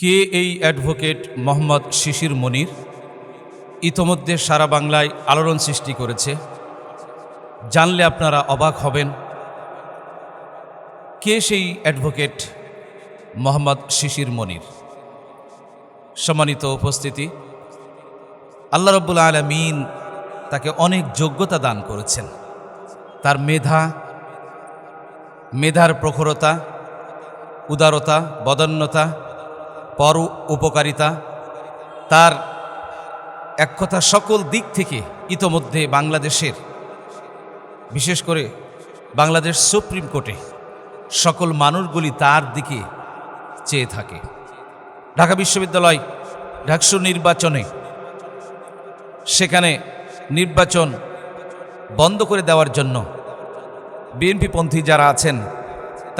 কে এই অ্যাডভোকেট মোহাম্মদ শিশির মনির? ইতোমধ্যে সারা বাংলায় আলোড়ন সৃষ্টি করেছে। জানলে আপনারা অবাক হবেন। কে সেই অ্যাডভোকেট মোহাম্মদ শিশির মনির? সম্মানিত উপস্থিতি, আল্লাহ রব্বুল আলমিন তাকে অনেক যোগ্যতা দান করেছেন। তার মেধা, মেধার প্রখরতা, উদারতা, বদন্যতা পর উপকারিতা। তার এক কথা সকল দিক থেকে ইতোমধ্যে বাংলাদেশের, বিশেষ করে বাংলাদেশ সুপ্রিম কোর্টে সকল মানুষগুলি তার দিকে চেয়ে থাকে। ঢাকা বিশ্ববিদ্যালয় ঢাকসু নির্বাচনে সেখানে নির্বাচন বন্ধ করে দেওয়ার জন্য বিএনপিপন্থী যারা আছেন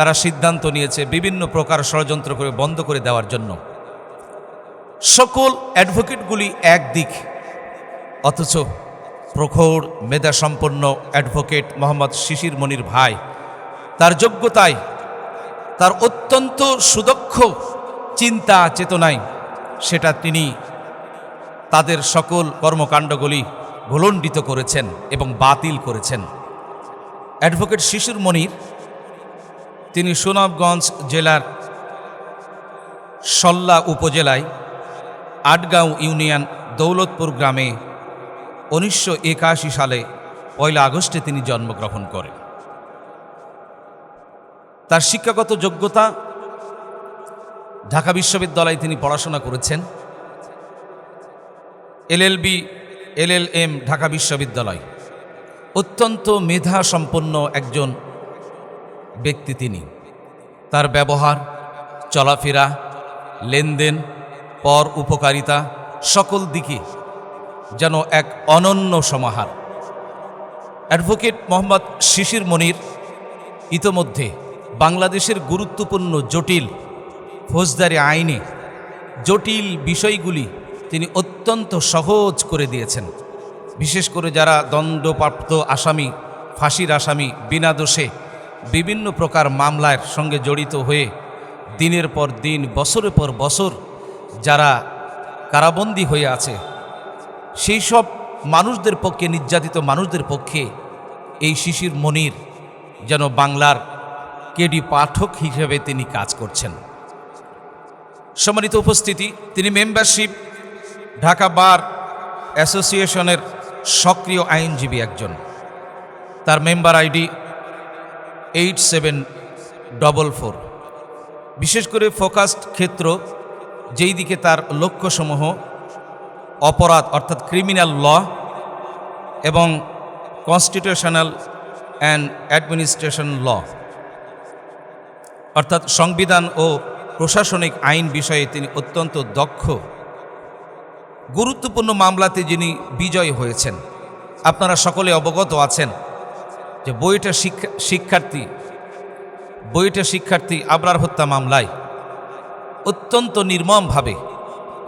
তারা সিদ্ধান্ত নিয়েছে বিভিন্ন প্রকার ষড়যন্ত্র করে বন্ধ করে দেওয়ার জন্য। সকল অ্যাডভোকেটগুলি একদিক, অথচ প্রখর, মেধাসম্পন্ন অ্যাডভোকেট মোহাম্মদ শিশির মনির ভাই, তার যোগ্যতায় তার অত্যন্ত সুদক্ষ চিন্তা চেতনায় সেটা তিনি তাদের সকল কর্মকাণ্ডগুলি ভুলণ্ডিত করেছেন এবং বাতিল করেছেন। অ্যাডভোকেট শিশির মনির তিনি সুনামগঞ্জ জেলার সল্লা উপজেলায় আটগাঁও ইউনিয়ন দৌলতপুর গ্রামে উনিশশো একাশি সালে পয়লা আগস্টে তিনি জন্মগ্রহণ করেন। তার শিক্ষাগত যোগ্যতা ঢাকা বিশ্ববিদ্যালয়ে তিনি পড়াশোনা করেছেন। এলএলবি এলএলএম ঢাকা বিশ্ববিদ্যালয়। অত্যন্ত মেধা সম্পন্ন একজন ব্যক্তি তিনি। তার ব্যবহার, চলাফেরা, লেনদেন, পর উপকারিতা সকল দিকে যেন এক অনন্য সমাহার। অ্যাডভোকেট মোহাম্মদ শিশির মনির ইতোমধ্যে বাংলাদেশের গুরুত্বপূর্ণ জটিল ফৌজদারি আইনে জটিল বিষয়গুলি তিনি অত্যন্ত সহজ করে দিয়েছেন। বিশেষ করে যারা দণ্ডপ্রাপ্ত আসামি, ফাঁসির আসামি, বিনা দোষে বিভিন্ন প্রকার মামলার সঙ্গে জড়িত হয়ে দিনের পর দিন, বছরের পর বছর যারা কারাবন্দী হয়ে আছে, সেই সব মানুষদের পক্ষে, নির্যাতিত মানুষদের পক্ষে এই শিশির মনির যেন বাংলার কেডি পাঠক হিসেবে তিনি কাজ করছেন। সম্মানিত উপস্থিতি, তিনি মেম্বারশিপ, ঢাকা বার অ্যাসোসিয়েশনের সক্রিয় আইনজীবী একজন। তার member ID eight seven double four বিশেষ করে ফোকাসড ক্ষেত্র, যেই দিকে তার লক্ষ্যসমূহ, অপরাধ অর্থাৎ ক্রিমিনাল ল এবং কনস্টিটিউশনাল অ্যান্ড অ্যাডমিনিস্ট্রেশন ল। অর্থাৎ সংবিধান ও প্রশাসনিক আইন বিষয়ে তিনি অত্যন্ত দক্ষ। গুরুত্বপূর্ণ মামলাতে যিনি বিজয় হয়েছেন, আপনারা সকলে অবগত আছেন। যে বইটা শিক্ষা, শিক্ষার্থী, বইটা শিক্ষার্থী আবরার হত্যা মামলায় অত্যন্ত নির্মমভাবে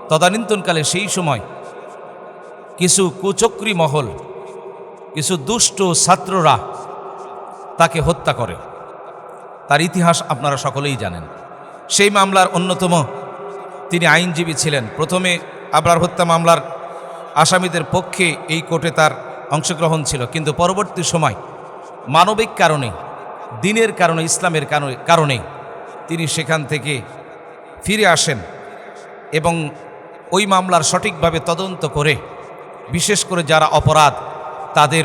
তদানীন্তনকালে সেই সময় কিছু কুচক্রী মহল, কিছু দুষ্ট ছাত্ররা তাকে হত্যা করে। তার ইতিহাস আপনারা সকলেই জানেন। সেই মামলার অন্যতম তিনি আইনজীবী ছিলেন। প্রথমে আবরার হত্যা মামলার আসামিদের পক্ষে এই কোর্টে তার অংশগ্রহণ ছিল। কিন্তু পরবর্তী সময় মানবিক কারণে, দিনের কারণে, ইসলামের কারণে তিনি সেখান থেকে ফিরে আসেন এবং ওই মামলার সঠিকভাবে তদন্ত করে, বিশেষ করে যারা অপরাধ, তাদের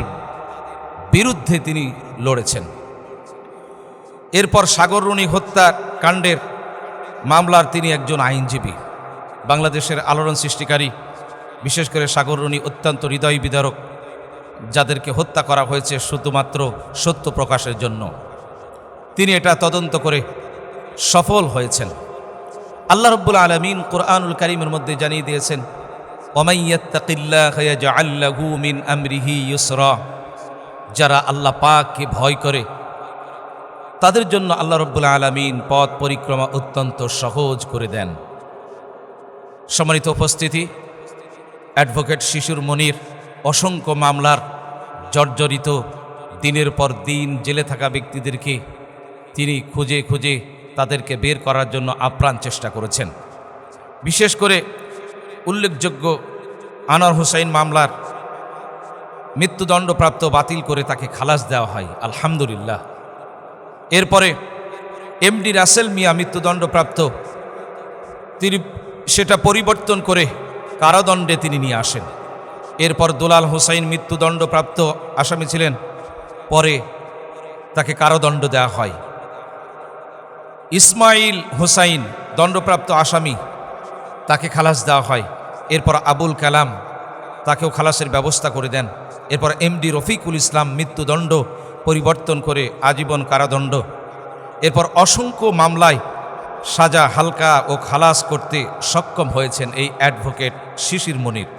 বিরুদ্ধে তিনি লড়েছেন। এরপর সাগররুণী হত্যা কাণ্ডের মামলার তিনি একজন আইনজীবী, বাংলাদেশের আলোড়ন সৃষ্টিকারী, বিশেষ করে সাগররুণী অত্যন্ত হৃদয় বিদারক যাদেরকে হত্যা করা হয়েছে শুধুমাত্র সত্য প্রকাশের জন্য। তিনি এটা তদন্ত করে সফল হয়েছেন। আল্লাহ রব্বুল আলমিন কোরআনুল করিমের মধ্যে জানিয়ে দিয়েছেন মিন ইউসরা। যারা আল্লাহ পাককে ভয় করে, তাদের জন্য আল্লাহ রব্বুল আলমিন পথ পরিক্রমা অত্যন্ত সহজ করে দেন। সম্মানিত উপস্থিতি, অ্যাডভোকেট শিশুর মনির অসংখ্য মামলার জর্জরিত দিনের পর দিন জেলে থাকা ব্যক্তিদেরকে তিনি খুঁজে খুঁজে তাদেরকে বের করার জন্য আপ্রাণ চেষ্টা করেছেন। বিশেষ করে উল্লেখযোগ্য আনোয়ার হোসাইন মামলার মৃত্যুদণ্ডপ্রাপ্ত বাতিল করে তাকে খালাস দেওয়া হয়, আলহামদুলিল্লাহ। এরপরে এমডি রাসেল মিয়া মৃত্যুদণ্ডপ্রাপ্ত, তিনি সেটা পরিবর্তন করে কারাদণ্ডে তিনি নিয়ে আসেন। এরপর দুলাল হোসাইন মৃত্যুদণ্ডপ্রাপ্ত আসামি ছিলেন। পরে তাকে কারাদণ্ড দেওয়া হয়। ইসমাইল হোসাইন দণ্ডপ্রাপ্ত আসামি, তাকে খালাস দেওয়া হয়। এরপর আবুল কালাম তাকেও খালাসের ব্যবস্থা করে দেন। এরপর এমডি রফিকুল ইসলাম মৃত্যুদণ্ড পরিবর্তন করে আজীবন কারাদণ্ড। এরপর অসংখ্য মামলায় সাজা, হালকা ও খালাস করতে সক্ষম হয়েছেন এই অ্যাডভোকেট শিশির মনির।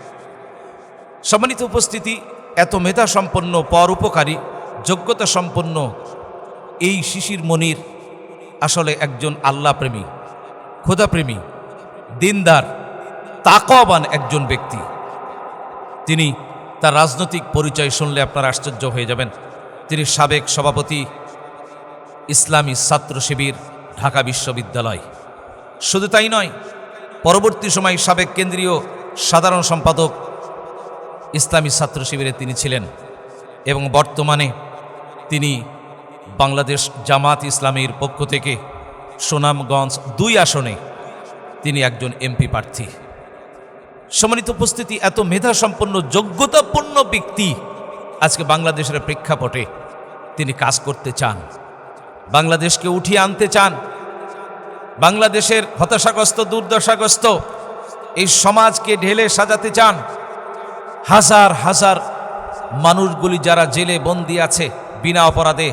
সম্মানিত উপস্থিতি, এত মেধা সম্পন্ন পর উপকারী যোগ্যতা সম্পন্ন এই শিশির মনির আসলে একজন আল্লাহ আল্লাহপ্রেমী খোদাপ্রেমী দিনদার, তাকওয়াবান একজন ব্যক্তি। তিনি তার রাজনৈতিক পরিচয় শুনলে আপনারা আশ্চর্য হয়ে যাবেন। তিনি সাবেক সভাপতি, ইসলামী ছাত্র শিবির, ঢাকা বিশ্ববিদ্যালয়। শুধু তাই নয়, পরবর্তী সময় সাবেক কেন্দ্রীয় সাধারণ সম্পাদক ইসলামী ছাত্র শিবিরে তিনি ছিলেন এবং বর্তমানে তিনি বাংলাদেশ জামাত ইসলামীর পক্ষ থেকে সুনামগঞ্জ দুই আসনে তিনি একজন এমপি প্রার্থী। সম্মানিত উপস্থিতি, এত মেধা সম্পন্ন যোগ্যতাপূর্ণ ব্যক্তি আজকে বাংলাদেশের প্রেক্ষাপটে তিনি কাজ করতে চান। বাংলাদেশকে উঠিয়ে আনতে চান। বাংলাদেশের হতাশাগ্রস্ত, দুর্দশাগ্রস্ত এই সমাজকে ঢেলে সাজাতে চান। হাজার হাজার মানুষগুলি যারা জেলে বন্দি আছে বিনা অপরাধে,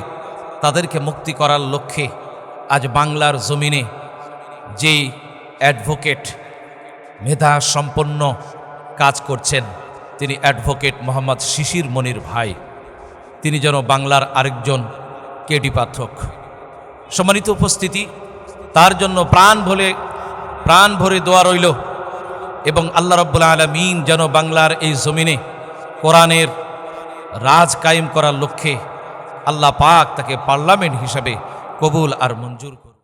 তাদেরকে মুক্তি করার লক্ষ্যে আজ বাংলার জমিনে যেই অ্যাডভোকেট মেধা সম্পন্ন কাজ করছেন, তিনি অ্যাডভোকেট মোহাম্মদ শিশির মনির ভাই। তিনি যেন বাংলার আরেকজন কেডি পাঠক। সম্মানিত উপস্থিতি, তার জন্য প্রাণ ভরে প্রাণ ভরে দোয়া রইল। এবং আল্লাহ রব্বুল আলমিন যেন বাংলার এই জমিনে কোরআনের রাজ কায়েম করার লক্ষ্যে আল্লাহ পাক তাকে পার্লামেন্ট হিসাবে কবুল আর মঞ্জুর করুন